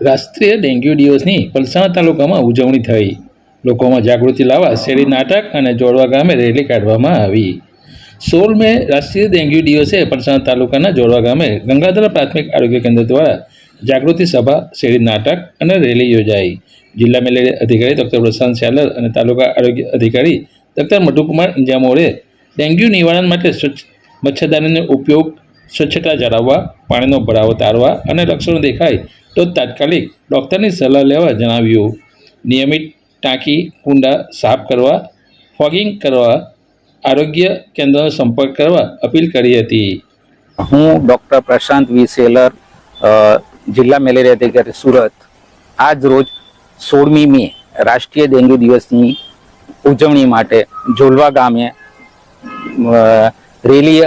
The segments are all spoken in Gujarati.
રાષ્ટ્રીય ડેન્ગ્યુ દિવસની પલસાણા તાલુકામાં ઉજવણી થઈ. લોકોમાં જાગૃતિ લાવવા શેરી નાટક અને જોડવા ગામે રેલી કાઢવામાં આવી. સોળ મે રાષ્ટ્રીય ડેન્ગ્યુ દિવસે પલસાણા તાલુકાના જોડવા ગામે ગંગાધર પ્રાથમિક આરોગ્ય કેન્દ્ર દ્વારા જાગૃતિ સભા, શેરી નાટક અને રેલી યોજાઈ. જિલ્લા મેલેરિયા અધિકારી ડૉક્ટર પ્રશાંત સ્યાલર અને તાલુકા આરોગ્ય અધિકારી ડૉક્ટર મધુકુમાર ઇંજામોરે ડેન્ગ્યુ નિવારણ માટે સ્વચ્છ મચ્છરદાનીનો ઉપયોગ સ્વચ્છતા જાળવવા, પાણીનો ભરાવો તારવા અને લક્ષણો દેખાય તો તાત્કાલિક ડૉક્ટરની સલાહ લેવા જણાવ્યું. નિયમિત ટાંકી, કુંડા સાફ કરવા, ફોગિંગ કરવા, આરોગ્ય કેન્દ્રનો સંપર્ક કરવા અપીલ કરી હતી. હું ડૉક્ટર પ્રશાંત વી. સેલર જિલ્લા મેલેરિયા અધિકારી, સુરત. આજ રોજ સોળમી મે રાષ્ટ્રીય ડેન્ગ્યુ દિવસની ઉજવણી માટે જોલવા ગામે રેલી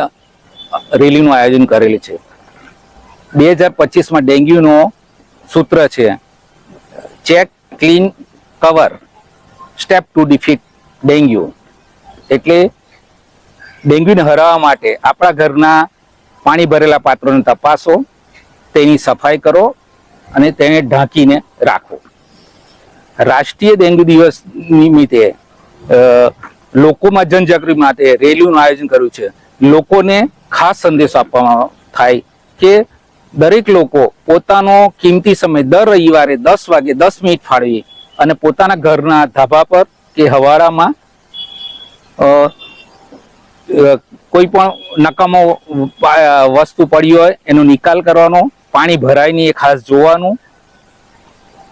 રેલીનું આયોજન કરેલું છે. બે હજાર પચીસમાં ડેન્ગ્યુનો સૂત્ર છે, check, clean, cover, step to defeat dengue. એટલે ડેન્ગ્યુને હરાવવા માટે આપણા ઘરના પાણી ભરેલા પાત્રોને તપાસો, તેની સફાઈ કરો અને તેને ઢાંકીને રાખો. રાષ્ટ્રીય ડેન્ગ્યુ દિવસ નિમિત્તે લોકોમાં જનજાગૃતિ માટે રેલીનું આયોજન કર્યું છે. લોકોને ખાસ સંદેશ આપવામાં થાય કે દરેક લોકો પોતાનો કિંમતી સમય દર રવિવારે દસ વાગે દસ મિનિટ ફાળવી અને પોતાના ઘરના ધાબા પર કે હવાડામાં કોઈ પણ નકામો વસ્તુ પડી હોય એનો નિકાલ કરવાનો, પાણી ભરાય નહીં એ ખાસ જોવાનું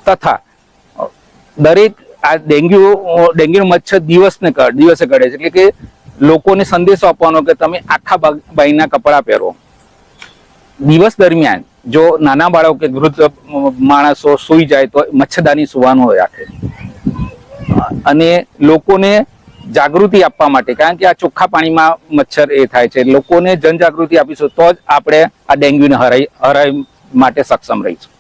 તથા દરેક આ ડેન્ગ્યુ ડેન્ગ્યુ મચ્છર દિવસને દિવસે કરે છે. એટલે કે લોકોને સંદેશો આપવાનો કે તમે આખા બાઈના કપડાં પહેરો. દિવસ દરમિયાન જો નાના બાળકો કે વૃદ્ધ માણસો સૂઈ જાય તો મચ્છરદાની સુવાનું રાખે અને લોકોને જાગૃતિ આપવા માટે, કારણ કે આ ચોખ્ખા પાણીમાં મચ્છર એ થાય છે લોકોને જનજાગૃતિ આપીશું તો જ આપણે આ ડેન્ગ્યુને હરાઈ હરાઈ માટે સક્ષમ રહીશું.